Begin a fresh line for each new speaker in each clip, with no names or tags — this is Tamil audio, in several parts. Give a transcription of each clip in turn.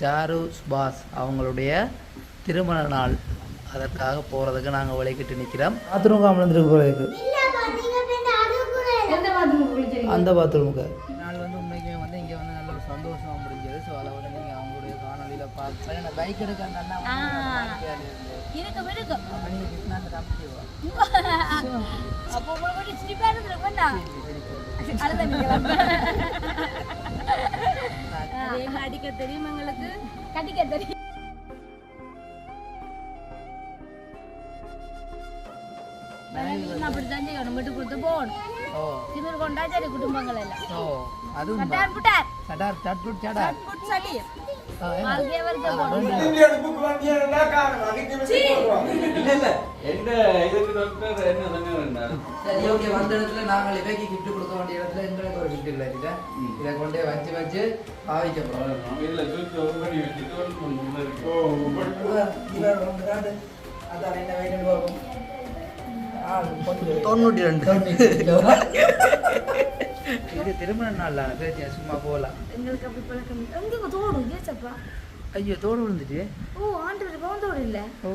சாரு சுபாஷ் அவங்களுடைய திருமண நாள். அதற்காக போகிறதுக்கு நாங்கள் விலைக்கிட்டு நிற்கிறோம் பாத்ரூம் காமலந்துருக்கு போகிறதுக்கு அந்த பாத்ரூமுக்கு நாள் வந்து உண்மைக்குமே வந்து இங்கே வந்து நல்ல ஒரு சந்தோஷமாக முடிஞ்சது. ஸோ அதை வந்து நீங்கள் அவங்களுடைய காணொலியில் பார்த்து நான் பைக் எடுக்க
இருக்கும்
அப்ப
உங்களுக்கு சிரிப்பா இருந்திருக்கு அதுதான் அடிக்க தெரியும் எங்களுக்கு கட்டிக்க தெரியும். அப்படித்தான் செய்யணும். விட்டு கொடுத்து போகணும்.
ஓ.
திமிர் கொண்டா சரி குடும்பங்கள் எல்லாம்.
ஓ அதுவும்
கட்டார் புட்டார்.
சடார் சரி ஓகே வந்த இடத்துல நாங்கள் இவைக்கு கிஃப்ட் கொடுக்க வேண்டிய இடத்துல எங்களுக்கு ஒரு கிஃப்ட் இல்லை இதை கொண்டு வச்சு வச்சு பாவிக்க போகிறோம் அதான் என்ன வேணும் தொண்ணூற்றி ரெண்டு. இது திருமண நாள் பேச்சு சும்மா போகலாம்
எங்களுக்கு அப்படி பழக்கம் எங்க தோடும் ஏசப்பா
ஐயோ தோடு விழுந்துட்டு
ஓ ஆண்டு பவந்தோடு இல்ல.
ஓ.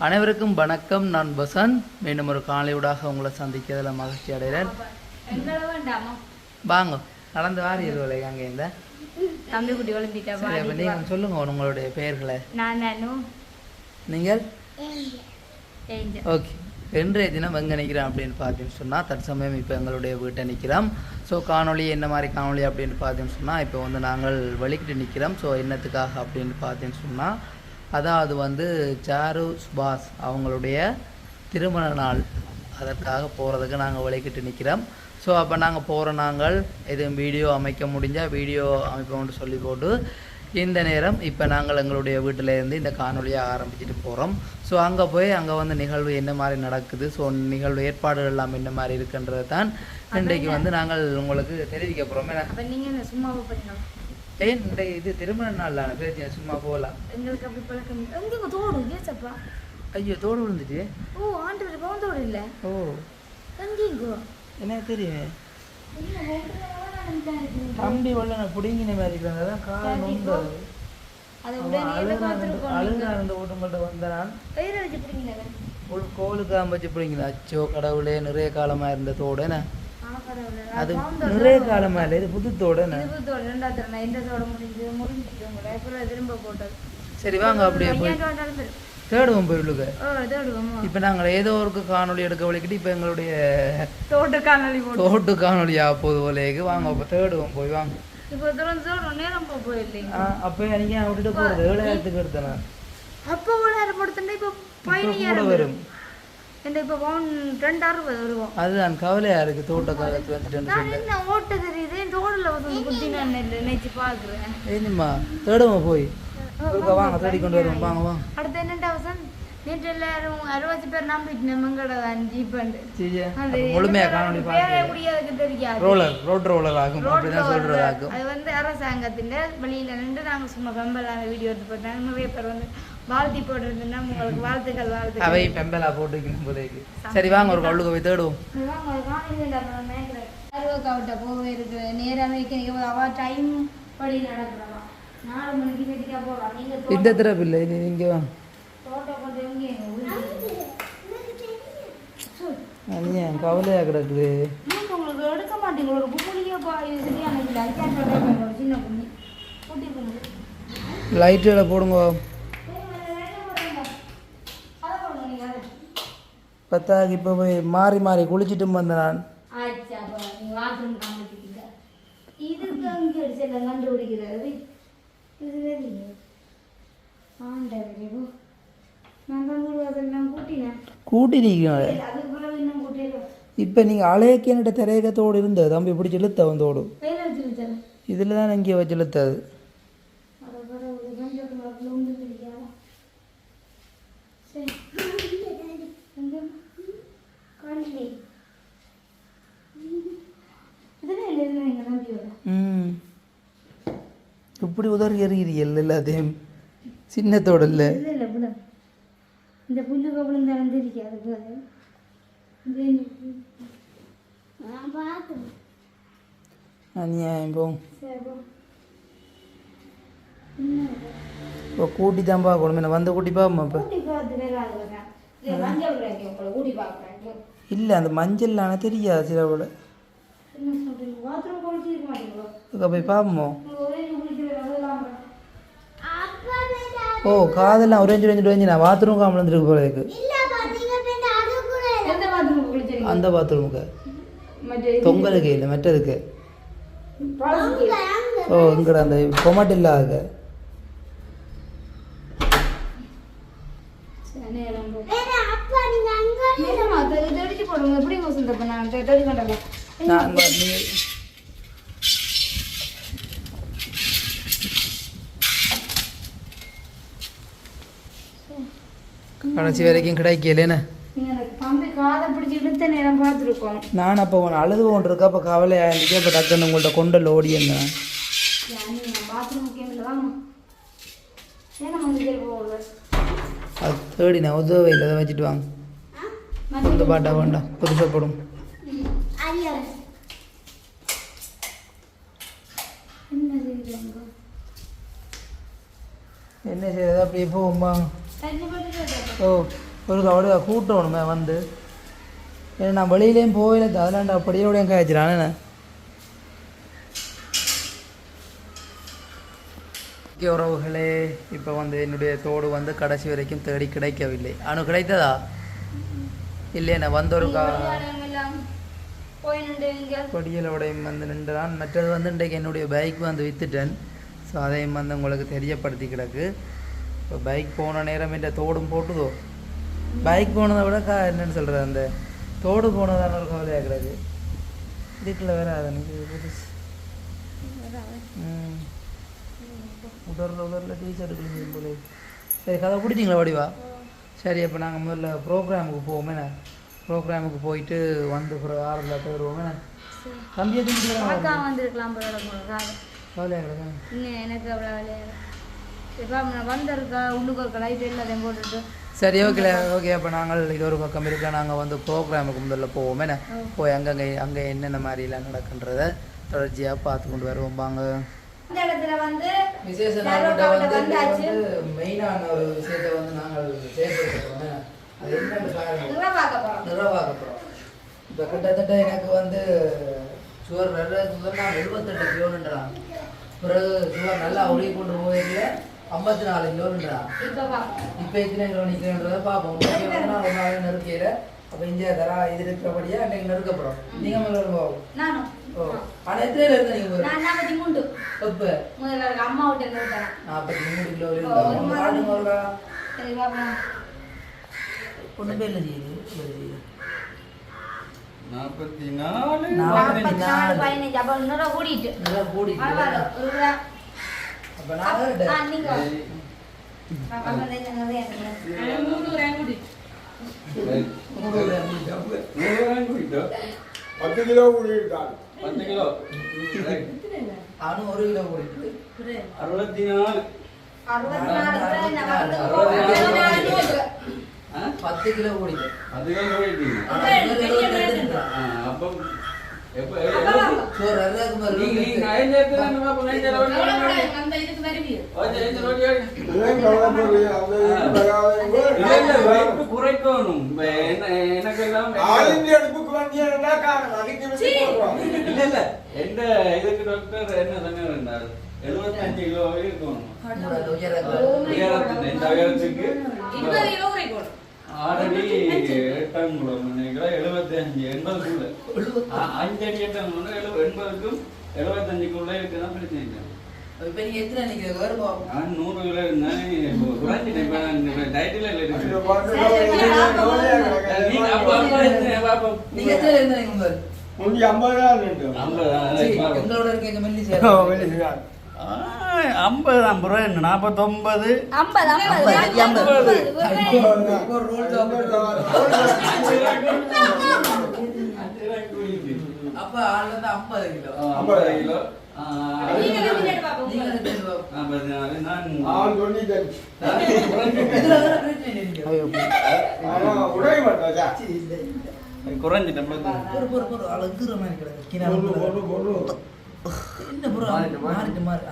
அனைவருக்கும் வணக்கம். நான் பசன் மீண்டும் ஒரு காலையூடாக உங்களை சந்திக்கிறதுல மகிழ்ச்சி அடைகிறேன். வாங்க நடந்து வாரியல் அங்கே இந்த
தம்பி குட்டி வளர்ந்துட்டா
சரி அப்போ நீங்கள் சொல்லுங்க உங்களுடைய பெயர்களை
நான் நானும்
நீங்கள் ஓகே இன்றைய தினம் எங்கே நிற்கிறோம் அப்படின்னு பார்த்தீங்கன்னு சொன்னால் தற்சமயம் இப்போ எங்களுடைய வீட்டை நிற்கிறோம் ஸோ காணொளி என்ன மாதிரி காணொளி அப்படின்னு பார்த்தீங்கன்னு சொன்னால் இப்போ வந்து நாங்கள் வலிக்கிட்டு நிற்கிறோம் ஸோ என்னத்துக்காக அப்படின்னு பார்த்தீங்கன்னு சொன்னால் அதாவது வந்து சாரு சுபாஷ் அவங்களுடைய திருமண நாள் அதற்காக போகிறதுக்கு நாங்கள் வலிக்கிட்டு நிற்கிறோம் ஸோ அப்போ நாங்கள் போகிற நாங்கள் எதுவும் வீடியோ அமைக்க முடிஞ்சால் வீடியோ அமைப்போம்னு சொல்லி போட்டு இந்த நேரம் இப்போ நாங்கள் எங்களுடைய வீட்டில் இருந்து இந்த காணொலியை ஆரம்பிச்சுட்டு போகிறோம் ஸோ அங்கே போய் அங்கே வந்து நிகழ்வு என்ன மாதிரி நடக்குது? ஸோ நிகழ்வு ஏற்பாடுகள் எல்லாம் என்ன மாதிரி இருக்குன்றது தான் இன்றைக்கு வந்து நாங்கள் உங்களுக்கு தெரிவிக்க போகிறோம் ஏன்னா
அப்ப நீங்க என்ன சும்மாவை பண்ணீங்க
ஏன் இந்த இது திருமண நாள் தானே பிரச்சனை சும்மா போகலாம்
எங்களுக்கு அப்படி பழக்கம் எங்க தோடும் ஏசப்பா
ஐயோ தோடு விழுந்துட்டு
ஓ ஆண்டு பவந்தோடு இல்ல?
ஓ.
எங்கேங்கோ
எனக்கு தெரியுமே? தம்பி வெள்ள நான் பிடிங்கின மாதிரி இருக்கிறாங்க அதான் காலம் நொந்து.
அதை உடனே எதிர்பார்த்துருக்கோம்
அழுகா இருந்த ஓட்டம்பட்டு வந்த நான்
பெயரை வச்சு பிடிங்க
ஒரு கோலுக்கு ஆம்பச்சு பிடிங்கிது அச்சோ கடவுளே நிறைய காலமாக இருந்த தோடு என்ன? அது நிறைய காலமாக இல்லை? இது புது தோடு என்ன? சரி வாங்க அப்படியே போய். தேடுவோம்
தேடுவோமா
இப்போ நாங்கள் ஏதோ ஒரு காணொளி எடுக்க வலிக்கிட்டு இப்போ எங்களுடைய
தோட்ட காணொலி
தோட்டு காணொளி ஆப்போது போலேக்கு வாங்க அப்போ தேடுவோம் போய் வாங்க.
இப்போ நேரம்
ஆ அப்போ ஏன் விட்டுட்டு போகிறது ஏழாயிரத்துக்கு எடுத்தேன்
அப்போ ஒரு நேரம் படுத்துட்டா இப்போ
இப்போ
பதினஞ்சாயிரம்
வரும்.
இப்போ
அதுதான் கவலையாக இருக்குது தோட்ட காலத்து வந்துட்டு
ஓட்ட தெரியுது? இந்த ரோடில் வந்து குத்தி நான் நினைச்சு பார்க்குறேன்
ஏனிம்மா தேடுவோம் போய். வாங்க தேடி கொண்டு வருவோம் வாங்க வாங்க
அடுத்து என்னண்டா வசந்த் நேற்று எல்லாரும் அறுபது பேர் நம்பிட்டு நம்மங்கட தான் அது
முழுமையாக காணொளி
பேரே
பார்க்க
முடியாதுக்கு தெரியாது
ரோலர் ரோட் ரோலர் ஆகும் அப்படிதான் சொல்கிறது ஆகும்
அது வந்து அரசாங்கத்தின் வெளியில நின்று நாங்க சும்மா பெம்பலான வீடியோ எடுத்து போட்டாங்க நிறைய பேர் வந்து வாழ்த்தி போட்டுருந்தா உங்களுக்கு வாழ்த்துக்கள் வாழ்த்துக்கள்
அவை பெம்பலா போட்டு வைக்கணும் போலேக்கு சரி வாங்க ஒரு கல்லுக்கு போய் தேடுவோம்
அருவக்காவிட்ட போக இருக்கு நேரம் அவ டைம் படி நடக்கிறவா
இந்த திறப்பு இல்லை நீ இங்கே அது ஏன் கவலையாக கிடக்குது?
உங்களுக்கு எடுக்க மாட்டீங்க. ஒரு
போடுங்க. பத்தாக்கு இப்போ போய் மாறி மாறி குளிச்சுட்டு வந்தேன் நான்.
இதுக்கு அங்கே கண்டுபிடிக்கிறது? இது தெரியுங்க ஆண்டவரே நான் தான் அதெல்லாம் கூட்டினேன்
கூட்டி நிற்கிறேன்
அதுக்கு பிறகு இன்னும் கூட்டிடுவோம்
இப்போ நீங்கள் அழைக்கின்ற திரையகத்தோடு இருந்தது தம்பி பிடிச்சி இழுத்தவன் தோடு
பேர வச்சு வச்சாரு
இதில் தான் இங்கே வச்சு இழுத்தது
அதை பிறகு கொஞ்சம் அதில் உண்டு பிடிக்காதா சரி எங்க காணலே இதெல்லாம் இல்லை நீங்கள் நம்பியோட
ம் இப்படி உதறி எறிகிறீர்கள் எல்லாத்தையும் சின்னத்தோட இல்லை
இந்த புல்லு கபலம் திறந்து இருக்காது
அநியாயம் போ. இப்போ கூட்டி தான் பார்க்கணும். என்ன வந்து கூட்டி பார்ப்போம் இப்போ.
இல்ல,
அந்த மஞ்சள் ஆனால் தெரியாது சில போல. போய் பார்ப்போம்
உங்க ஒரே குளிக்கிற அதெல்லாம்
ஓ காதெல்லாம் ஒரேஞ்சு ஒரேஞ்சு ஒரேஞ்சு நான் பாத்ரூம் போல இருக்கு
bathroom குளிச்சிருக்கீங்க?
அந்த பாத்ரூமுக்கு தொங்கலுக்கு இல்லை மற்றதுக்கு. ஓ இங்கட அந்த பொமாட் இல்லாத
சரி, நேரம் போ. இல்லம்மா, தெ- தெளிச்சு போடுங்க. எப்படி வசந்த் அப்ப நான் தெ- தெளிக்க மாட்டேங்க.
நான் வந்து கடைசி வரைக்கும்
பார்த்துருக்கோம்.
நான் அப்போ உன் அழுது கொண்டு இருக்கா அப்போ கவலையாக இருந்துச்சு அப்போ டக்குன்னு உங்கள்கிட்ட கொண்ட லோடி
போகல
அது தேடி நான் உதவே இல்லை அதை வச்சுட்டு வாங்க. அந்த பாட்டா வேண்டாம் புதுசாக போடும்.
என்ன
என்ன செய்யறது அப்படியே போகுமா
தண்ணி போட்டு
ஓ ஒரு கவலையா கூட்டணுமே வந்து. ஏன்னா நான் வெளியிலேயும் போகல அதெல்லாம் அப்படியே உடைய காய்ச்சிடானே ஓகே உறவுகளே இப்போ வந்து என்னுடைய தோடு வந்து கடைசி வரைக்கும் தேடி கிடைக்கவில்லை. அனு கிடைத்ததா? இல்லையா வந்த ஒரு கா கொடியலோடையும் வந்து நின்றான். மற்றது வந்து இன்றைக்கு என்னுடைய பைக் வந்து வித்துட்டேன். ஸோ அதையும் வந்து உங்களுக்கு தெரியப்படுத்தி கிடக்கு. இப்போ பைக் போன நேரம் இந்த தோடும் போட்டுதோ பைக் போனதை விட கா என்னன்னு சொல்கிறது அந்த தோடு போனதான ஒரு கவலையாக கிடக்கு இதுக்குள்ள வேற அது எனக்கு உடரில் உடரில் டீச்சர் கிழிஞ்சு போல சரி கதை பிடிச்சிங்களா வடிவா சரி அப்போ நாங்கள் முதல்ல ப்ரோக்ராமுக்கு போவோமே ப்ரோக்ராமுக்கு போயிட்டு வந்து அப்புறம் ஆறுதலாக தம்பியை
அக்கா
தூக்கிட்டு கவலையாக கிடக்கு
எனக்கு அவ்வளோ வேலையாக
சரி ஓகே ஓகே. அப்போ நாங்கள் இது ஒரு பக்கம் இருக்க? நாங்கள் வந்து ப்ரோக்ராமுக்கு முதல்ல போவோமே. போய் அங்கங்கே அங்கே என்னென்ன மாதிரிலாம் நடக்குன்றத தொடர்ச்சியாக பார்த்து கொண்டு வருவோம். வாங்க.
இந்த இடத்துல வந்து
விசேஷ வந்து மெயினான ஒரு விஷயத்தை வந்து நாங்கள் சேர்த்துருக்கோம் அது என்னன்னு இப்போ கிட்டத்தட்ட எனக்கு வந்து சுவர் வர்றதுக்கு நான் எழுபத்தெட்டு கிலோன்றான் பிறகு சுவர் நல்லா ஒளி கொண்டு போயிருக்கல ஐம்பத்தி நாலு கிலோன்றான்
இப்போ
எத்தனை கிலோ நிற்கிறன்றதை பார்ப்போம். ஒரு நாள் நெருக்கையில். அப்போ இங்கே தரா இது இருக்கிறபடியா அன்னைக்கு நெருக்கப்படுறோம் நீங்கள் முதல்ல போகும் ஓ ஆனால் எத்தனையில் இருந்து
நாற்பத்தி
இப்போ
அம்மா விட்டு
நாற்பத்தி மூணு கிலோ
ஓ, ஒரு
இருந்தாங்க
மாதம்.
பாட்டுங்க ஒருக்கா
சரி பார்ப்போம்
ஒன்றும் பேர் இல்லை செய்யுது இல்லை செய்யுது
நாற்பத்தி நாலு.
நாற்பத்தி
நாலு. பதினஞ்சு. அப்போ இன்னொரு கூட்டிட்டு
நல்லா கூடி
பரவாயில்ல ஒரு கிலோ
அப்போ நான்
ஆ நீங்க நான் இருந்து நிறைய எடுக்கிறேன்.
பத்து கிலோ கூடியிருக்காங்க
பத்து கிலோ
நானும் ஒரு கிலோ கூடி
அறுபத்தி நாலு
அறுபத்தி நாலு கிலோ வந்து.
அறுபத்தி நாலு
கிலோ.
பத்து கிலோ கூடி
அது கிலோ போயிட்டீங்க ஆ, அப்போ எழுபத்தஞ்சு கிலோ இருக்கணும். உயரத்துக்கு. ஆறடி நினைக்கிறேன் எழுபத்தி அஞ்சு எண்பதுக்குள்ள. அஞ்சு அடி எட்டாம் கூட எழுபது எண்பதுக்கும் எழுபத்தஞ்சுக்குள்ள இருக்குதான் பிரச்சனை இல்லை. நூறு கிலோ இருந்தேன் இப்போ குறைஞ்சிட்டேன் இப்போ நான் டயட்டில்
ஐம்பது.
ஐம்பது ஐம்பது ஐம்பது ரூபா என்ன? நாற்பத்தொம்பது. குறைஞ்சிட்டேன்
என்ன பொறு? மாறிட்டு மாறி.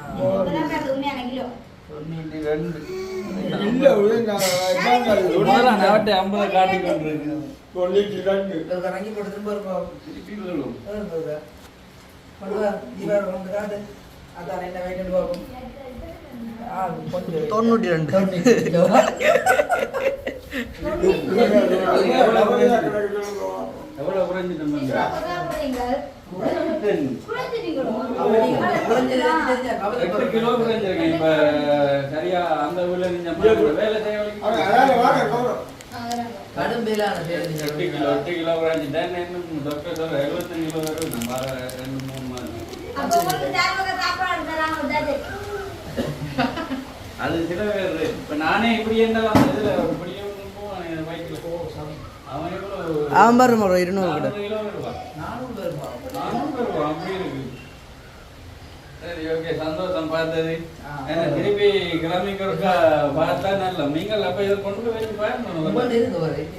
பாரு,
தொண்ணூற்றி ரெண்டு.
எவ்வளவு குறைஞ்சிட்டேன் எட்டு கிலோ. இப்ப சரியா அந்த ஊர்ல நீங்க. வேலை செய்ய
அவன் அதால வாங்க,
வரைக்கும்
போறோம்.
கடும் வேலான பேர் நீங்க
எட்டு கிலோ எட்டு கிலோ குறைஞ்சிட்டேன் இன்னும் டாக்டர் சொல்ற? எழுபத்தஞ்சு கிலோ வரும் வர ரெண்டு மூணு மாதம். அது சில பேர் இப்ப நானே இப்படி என்ன இதுல இப்படியே போவான் பைக்ல அவன் எவ்வளவு?
அவன் பாரு ஒரு இருநூறு
கிலோ வருவான்
நானும் பேருப்பா
நானும் வருவான் அப்படி இருக்கு சரி ஓகே சந்தோஷம் பார்த்தது. ஏன்னா திருப்பி கிளம்பிக்கிறக்கா பார்த்தா நல்ல. நீங்கள் அப்ப இதை கொண்டு போய் வச்சு
உங்கள்ட்ட
பாருங்க.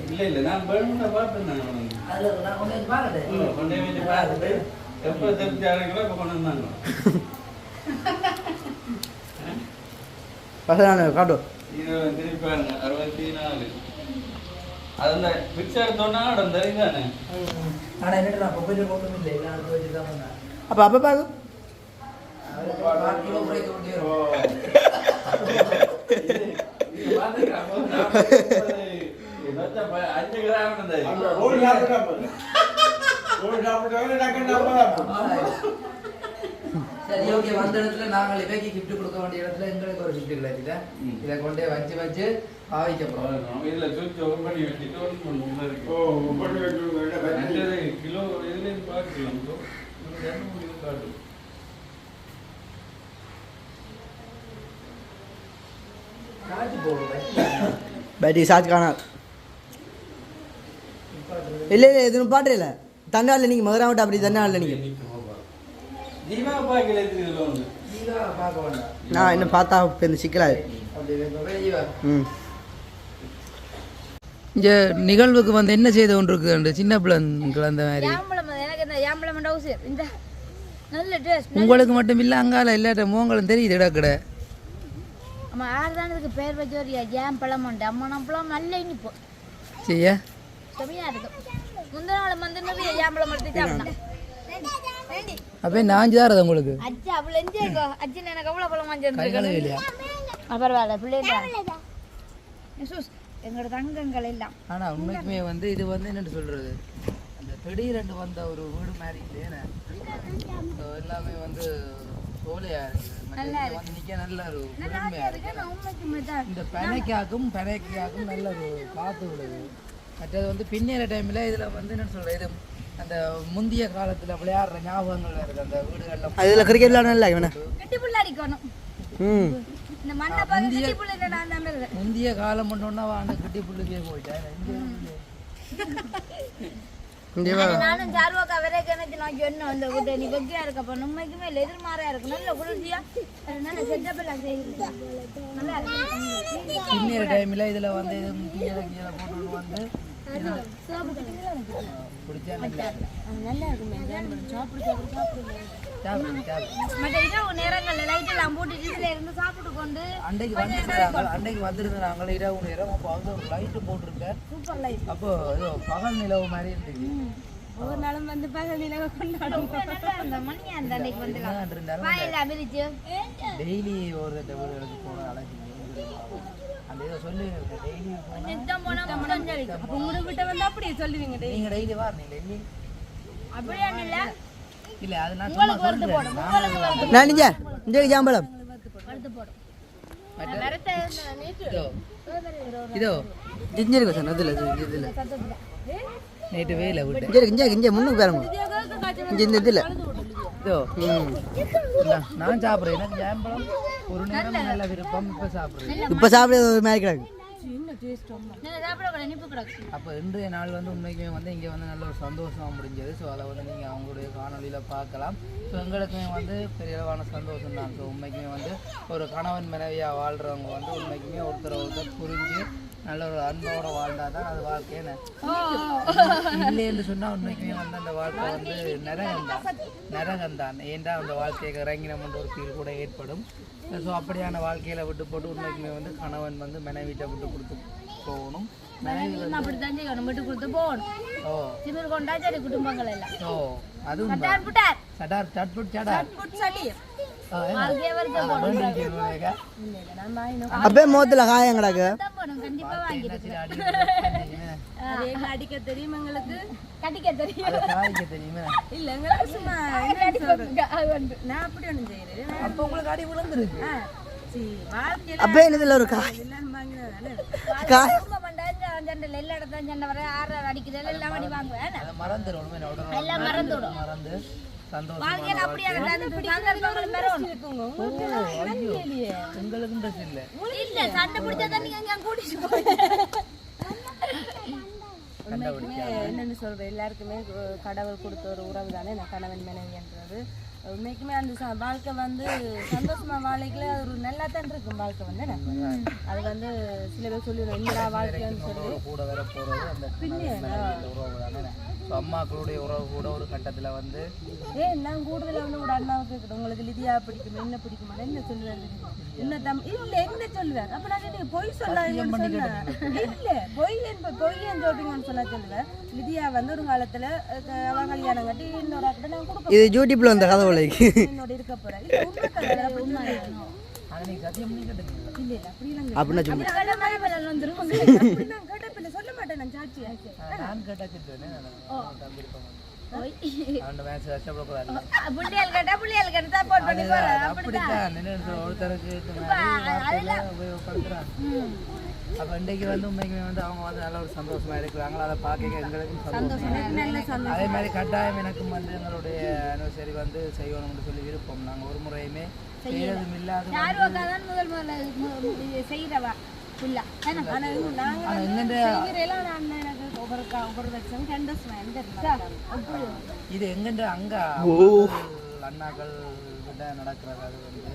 இல்ல இல்ல நான் வேணும்னா பார்த்தேன் நான்
கொண்டு
போய் பார்த்துட்டு எப்போ இப்போ கொண்டு வந்தாங்க.
பசங்க காட்டும்
திருப்பி பாருங்க. அறுபத்தி நாலு. அதுல பிக்சர் எடுத்தோன்னா இடம் தெரியுதானே
ம். ஆனா என்னட்டு நான் பொப்பையில போட்டும் இல்லை எல்லாம் எடுத்து வச்சுட்டு தான் வந்தேன்.
அப்போ அப்போ பார்க்க
அஞ்சு கிராம்.
அந்த.
சரி ஓகே வந்த இடத்துல நாங்கள் இவைக்கு gift கொடுக்க வேண்டிய இடத்துல எங்களுக்கு ஒரு கிடைக்குது
ம்.
இதை கொண்டே வச்சு வச்சு பாவிக்க போறோம்
அவ்வளவுதான். இதுல சுவிட்ச் ஓபன் பண்ணி வச்சுட்டு இருக்கு.
ஓ, பண்ணி
கிலோ பார்க்கலாம் இரநூறு
பேட்டரி சார்ஜ் காணா. இல்லை இல்லை எதுவும் பாட்டு இல்லை. தண்டாளில் நீங்கள் மதுரை விட்டு அப்படி தண்டாளில் நீங்கள் நான் இன்னும் பார்த்தா இந்த சிக்கலாது. ம்.
இங்கே நிகழ்வுக்கு வந்து என்ன செய்து கொண்டு இருக்குது சின்ன பிள்ளைங்கள் அந்த மாதிரி.
இந்த இந்த
உங்களுக்கு மட்டும் இல்லை அங்கால இல்லாட்ட மூங்களும் தெரியுது இடக்கட
ஆமா ஆறுதான் இதுக்கு பேர் வச்சு ஒரு ஜாம் பழம் உண்டு பழம் நல்ல இனிப்பு.
செய்ய.
செமையா இருக்கு. முந்தின நாள் வந்து நிறைய ஜாம்பளம் எடுத்து
அப்போ நான் தாரது உங்களுக்கு?
அச்சா அவ்வளோ எஞ்சாய் இருக்கோ? அச்சன் எனக்கு அவ்வளோ பழம் வாங்கிட்டு
இல்லையா?
பரவாயில்ல பிள்ளைங்க எங்களோட தங்கங்கள் எல்லாம்.
ஆனால் உண்மைக்குமே வந்து இது வந்து என்னன்னு சொல்றது? அந்த திடீரென்று வந்த ஒரு வீடு மாதிரி இல்லையே எல்லாமே வந்து சோலையா இருக்குது. வந்து நிக்க நல்ல ஒரு குளிர்மையா இருக்கு.
நான் உண்மைக்குமே தான்.
இந்த பனைக்காக்கும் பனைக்காக்கும் நல்ல ஒரு விடுது. மற்றது வந்து பின்னேற டைம்ல இதுல வந்து என்ன சொல்றது? இது அந்த முந்தைய காலத்துல விளையாடுற ஞாபகங்கள் இருக்கு. அந்த வீடுகள்ல
அதில் கிரிக்கெட் விளையாட இல்லை இவனை
கட்டி புள்ள அடிக்கணும்
ம்.
இந்த மண்ணை பார்த்து கட்டி புள்ள இல்லை நான்
முந்தைய காலம் அந்த குட்டி புள்ளுக்கே போயிட்டேன்.
வா.
நானும் சார்வாக்கா வரை கிணத்து ஒன்றும் அந்த வீட்டை. நீ வெக்கையா இருக்கப்ப உண்மைக்குமே இல்லை எதிர்மாறா இருக்கு. நல்ல குளிர்ச்சியா. நல்ல செட்டப் எல்லாம் செய்யுது நல்லா இருக்கு.
பின்னேற டைம்ல இதுல வந்து இது கீழே கீழே போட்டு வந்து பிடிச்சா நல்லா
இருக்கும். சாப்பிடு சாப்பிடு சாப்பிடுங்க. மற்ற இரவு நேரங்கள்ல லைட் எல்லாம் போட்டுட்டு இதுல இருந்து சாப்பிட்டு கொண்டு
அன்னைக்கு வந்துருந்தாங்க அன்னைக்கு வந்திருந்தாங்க இரவு நேரம். அப்போ வந்து ஒரு லைட்டு போட்டிருக்கேன்
சூப்பர் லைட்
அப்போ ஏதோ பகல் நிலவு மாதிரி இருந்துச்சு
ஒவ்வொரு நாளும் வந்து பகல் நிலவை கொண்டாடும் மணியா அன்னைக்கு வந்து? வாயில
டெய்லி ஒரு அந்த இதை சொல்லி டெய்லி
நித்தம் போனா முடிஞ்சு அப்போ உங்க கிட்ட வந்து அப்படியே சொல்லுவீங்க
நீங்க டெய்லி வாரீங்க டெய்லி
அப்படியே இல்ல.
இல்ல அது நான் சும்மா சொல்றேன். நான்
இங்கே
வறுத்து போடும்
இதோ. இதோ.
இங்கே இருக்கு சார் அதில் இதில்.
நைட்டு வெயில விட்டு
இங்கே இங்கே இங்கே முன்னுக்கு பாருங்க இங்கே இந்த இதில்.
இதோ. நான் சாப்பிடுறேன். எனக்கு ஜாம்பழம் ஒரு நேரம் நல்ல விருப்பம் இப்ப சாப்பிடுறேன்.
இப்போ சாப்பிட ஒரு மாதிரி கிடக்கு.
அப்போ இன்றைய நாள் வந்து உண்மைக்குமே வந்து இங்கே வந்து நல்ல ஒரு சந்தோஷமாக முடிஞ்சது. ஸோ அதை வந்து நீங்கள் அவங்களுடைய காணொலியில் பார்க்கலாம். ஸோ எங்களுக்குமே வந்து பெரிய அளவான சந்தோஷம் தான். ஸோ உண்மைக்குமே வந்து ஒரு கணவன் மனைவியாக வாழ்கிறவங்க வந்து உண்மைக்குமே ஒருத்தர் ஒருத்தர் புரிஞ்சு நல்ல ஒரு அன்போட வாழ்ந்தா தான் அது வாழ்க்கைன்னு இல்லை என்று சொன்னால் உண்மைக்குமே வந்து அந்த வாழ்க்கை வந்து நரகம் தான் நரகம் தான் ஏன்டா அந்த வாழ்க்கையை இறங்கினோம்ன்ற ஒரு ஃபீல் கூட ஏற்படும். ஸோ அப்படியான வாழ்க்கையில விட்டு போட்டு உண்மைக்குமே வந்து கணவன் வந்து மனைவிட்ட விட்டு கொடுத்து போகணும். மனைவி வந்து
அப்படித்தான் செய்யணும் விட்டு கொடுத்து போகணும்.
ஓ.
திமிர் கொண்டா சரி குடும்பங்கள் எல்லாம்.
ஓ அதுவும்.
சட்டார் புட்டார்.
சடார் சட்புட் சடார் ஆ, என்ன?
அப்பே முகத்தில் காயம் கிடக்கு.
அடிக்க தெரியும் எங்களுக்கு
தெரியும்
இல்ல எங்களுக்கு சும்மா? நான் அப்படி ஒண்ணும் செய்யறேன்
அப்போ உங்களுக்கு அடி விழுந்துருக்கு
வாழ்க்கையில
அப்பே என்னதில் ஒரு
பண்ணா சண்டை எல்லா இடத்துல சண்டை வர ஆறு அடிக்குது எல்லாம் அடி வாங்குவேன் எல்லாம் மறந்துடும்
உங்களுக்கு இன்ட்ரெஸ்ட் இல்லை.
இல்ல சண்டை பிடிச்சா நீங்க அங்க கூட்டிட்டு போய்
கண்டுபிடிக்க
என்னன்னு சொல்றேன். எல்லாருக்குமே கடவுள் கொடுத்த ஒரு உறவு தானே நான் கணவன் மனைவின்றது. உண்மைக்குமே அந்த வாழ்க்கை வந்து சந்தோஷமா வாழ்க்கையில அது ஒரு நல்லா தான் இருக்கும் வாழ்க்கை வந்து? அது வந்து சில பேர் சொல்லிடுவோம் என்னடா வாழ்க்கைன்னு சொல்லி.
உறவு கூட வர போறது அந்த ஸோ அம்மாக்களுடைய உறவு கூட ஒரு கட்டத்துல வந்து
ஏ நான் கூடுதல வந்து கூட அண்ணாவுக்கு கேட்குறேன் உங்களுக்கு லிதியா பிடிக்குமா என்ன பிடிக்குமா என்ன சொல்லுவார் என்ன தம் இல்ல என்ன சொல்லுவார் அப்ப நான் கேட்டேன், பொய் சொல்லாதீங்கன்னு சொன்னேன் இல்ல பொய் என்ப பொய் என்று சொல்றீங்கன்னு சொன்னா சொல்லுவேன் லிதியா வந்து ஒரு காலத்துல அவ கல்யாணம் கட்டி இன்னொரு ஆக்கிட்ட நான் கொடுக்க
இது யூடியூப்ல வந்த கதை உலகி
என்னோட இருக்க இல்லைங்க
அப்படின்னா சொல்லு
அவன் மேட்ச் கஷ்டப்படக்கூடாது
புள்ளியல் கேட்டா புள்ளியல் கேட்டு பண்ணி போறேன்.
ஒருத்தருக்கு உபயோகப்படுத்துறாங்க. அப்ப இன்றைக்கு வந்து உண்மைக்குமே வந்து அவங்க வந்து நல்ல ஒரு சந்தோஷமா இருக்கிறாங்க. அதை பார்க்க எங்களுக்கும் சந்தோஷம். அதே மாதிரி கட்டாயம் எனக்கும் வந்து எங்களுடைய அனிவர்சரி வந்து செய்யணும்னு சொல்லி விருப்பம். நாங்க ஒரு முறையுமே செய்யறதும் இல்லாத
முதல் முதல்ல செய்யறவா
இது எங்கென்ற அங்க அண்ணாக்கள் கிட்ட நடக்கிறது அது வந்து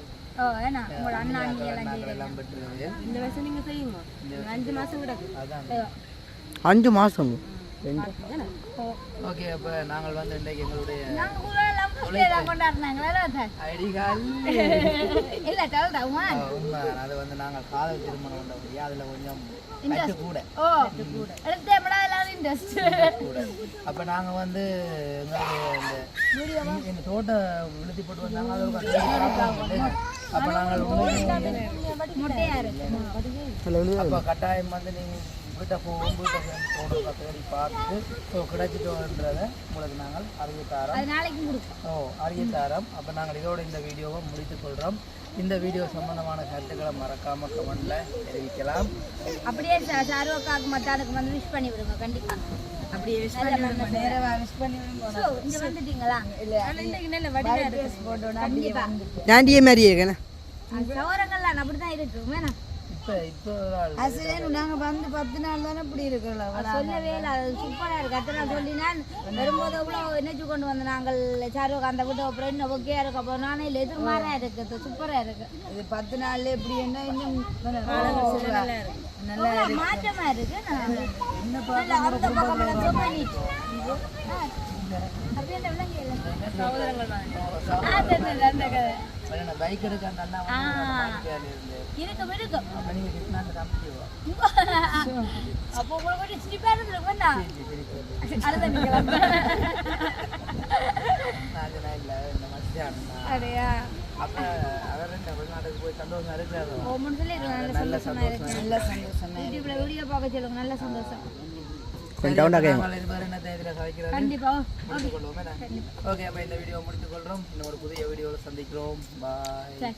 அஞ்சு மாசம்
ஓகே அப்ப நாங்கள் வந்து இன்றைக்கு எங்களுடைய அது வந்து நாங்கள் காதல் திருமணம் பண்ணபடியா அதுல கொஞ்சம் கூட. அப்ப நாங்க வந்து இந்த தோட்டம் விழுத்தி போட்டு வந்தாங்க. அப்ப நாங்கள் அப்ப கட்டாயம் வந்து நீங்க வீட்டை போகும் வீட்டை தோட்டத்தை தேடி பார்த்து ஸோ கிடைச்சிட்டோன்றதை உங்களுக்கு நாங்கள்
நாளைக்கு கொடுப்போம்
ஓ அறியத்தாரம் அப்போ நாங்கள் இதோட இந்த வீடியோவை முடித்துக் கொள்கிறோம் இந்த வீடியோ சம்பந்தமான கருத்துக்களை மறக்காம கமெண்ட்ல தெரிவிக்கலாம்.
அப்படியே சாருவக்காக்கு மத்தானுக்கு வந்து விஷ் பண்ணி விடுங்க கண்டிப்பா.
அப்படியே விஷ் பண்ணி விடுங்க. நேரவா விஷ் பண்ணி விடுங்க.
இங்க வந்துட்டீங்களா?
இன்னைக்கு வடிவா இருக்கு.
மாதிரி இருக்கேன்?
சவரங்கள்லாம் அப்படிதான் இருக்கு.
இப்போ இப்போ ஒரு ஆள்
நாங்க வந்து பத்து நாள் தானே இப்படி இருக்கிறோம்.
சொல்லவே இல்லை அது சூப்பராக இருக்கு. அத்தனை சொல்லி நான் வரும்போது அவ்வளோ என்னச்சு கொண்டு வந்து நாங்கள் சாருவக்கா அந்த வீட்டு அப்புறம் இன்னும் ஓகேயா இருக்கு அப்புறம் நானே இல்லை எதிர்மாறாக இருக்கு சூப்பராக இருக்கு.
இது பத்து நாள்ல இப்படி என்ன இன்னும்
நல்லா மாற்றமா இருக்கு நல்லா அந்த பக்கம் எல்லாம் zoom பண்ணிட்டு. ஆ, அப்படியே அந்த விலங்கு இல்லை. ஆ, தெரிஞ்சது, அந்த கதை.
பைக் எடுக்க வந்து இருந்து.
இருக்கும் இருக்கும்
அப்போ கிட்டனா அந்த தம்பிவா
அப்போ உங்களுக்கு கொஞ்சம் சிரிப்பா இருந்திருக்கும் என்ன? அழுத நிக்கலாம்.
அது நான் இல்லை இந்த மச்சான்
அப்படியா?
அப்போ அவர் இந்த வெளிநாட்டுக்கு போய் சந்தோஷமா இருக்கிறாரு.
ஓ, முன்னு சொல்லிருக்கேன், நல்ல சந்தோஷமா இருக்கு.
நல்ல சந்தோஷம்
யூடியூப்ல வீடியோ பார்க்க சொல்லுங்க நல்ல சந்தோஷம்.
கொஞ்சம் டவுன் ஆகும்
ஓகே அப்போ இந்த வீடியோ முடித்துக் கொள்கிறோம் இன்னொரு புதிய வீடியோவில் சந்திக்கிறோம். பாய்